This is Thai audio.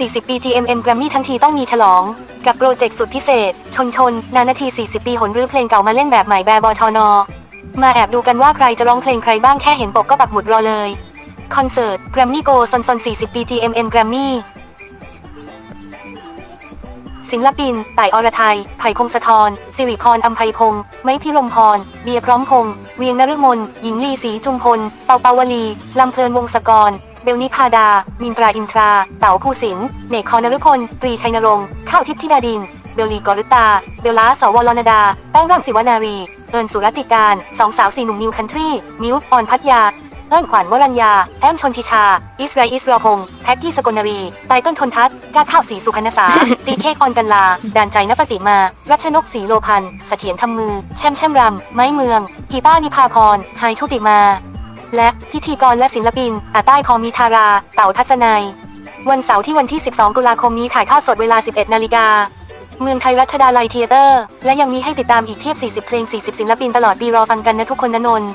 40 ปี GMM Grammy ทั้งทีต้องมีฉลอง กับโปรเจกต์สุดพิเศษ ชนชน นานาที 40 ปีหนรื้อเพลงเก่ามาเล่นแบบใหม่แบบบชน มาแอบดูกันว่าใครจะร้องเพลงใครบ้างแค่เห็นปกก็ปักหมุดรอเลย คอนเสิร์ต Grammy Go ซนซน40 ปี GMM Grammy ศิลปินต่ายอรไทย ไผ่พงศธรสิริพรอัมไพพงศ์ไม้พิรมพร เบียร์พร้อมพงษ์เวียงนฤมล หญิงลีศรีจุมพล เปาเปาวลี ลำเพลินวงศกร เบลนิพาดา มินตราอินทรา เต๋าภูสินทร์เนกคอนฤพล ตรีชัยนรงค์ ข้าวทิพย์ธิดาดิน เบลลีกอริตา เบลลาสวรณดา แป้งรังสิวนารี เอิญสุรตติการ สองสาวสี่หนุ่มนิวคันทรี มิวออนพัทยา เอิ้นขวัญวรัญญา แอมชนทิชา อิสราอิสรอพงศ์แพ็กกี้สกลนารี ไตเติ้ลทนทัศน์ก้าข้าวสีสุพรรณสา ตีเคกออนกันลา ดานใจนปฏิมา รัชนกศรีโลพันธ์เสถียรทำมือ แช่มแช่มรำ ไม้เมือง กีตาร์นิพาพรไฮชุติมา และพิธีกรและศิลปินอาต้ายพอมีทารา เต่าทัศนัย วันเสาร์ที่วันที่ 12 ตุลาคมนี้ถ่ายทอดสดเวลา 11 นาฬิกา เมืองไทยรัชดาลัยเทเตอร์ และยังมีให้ติดตามอีกเทียบ 40 เพลง 40 ศิลปินตลอดปีรอฟังกันนะทุกคนนะนนท์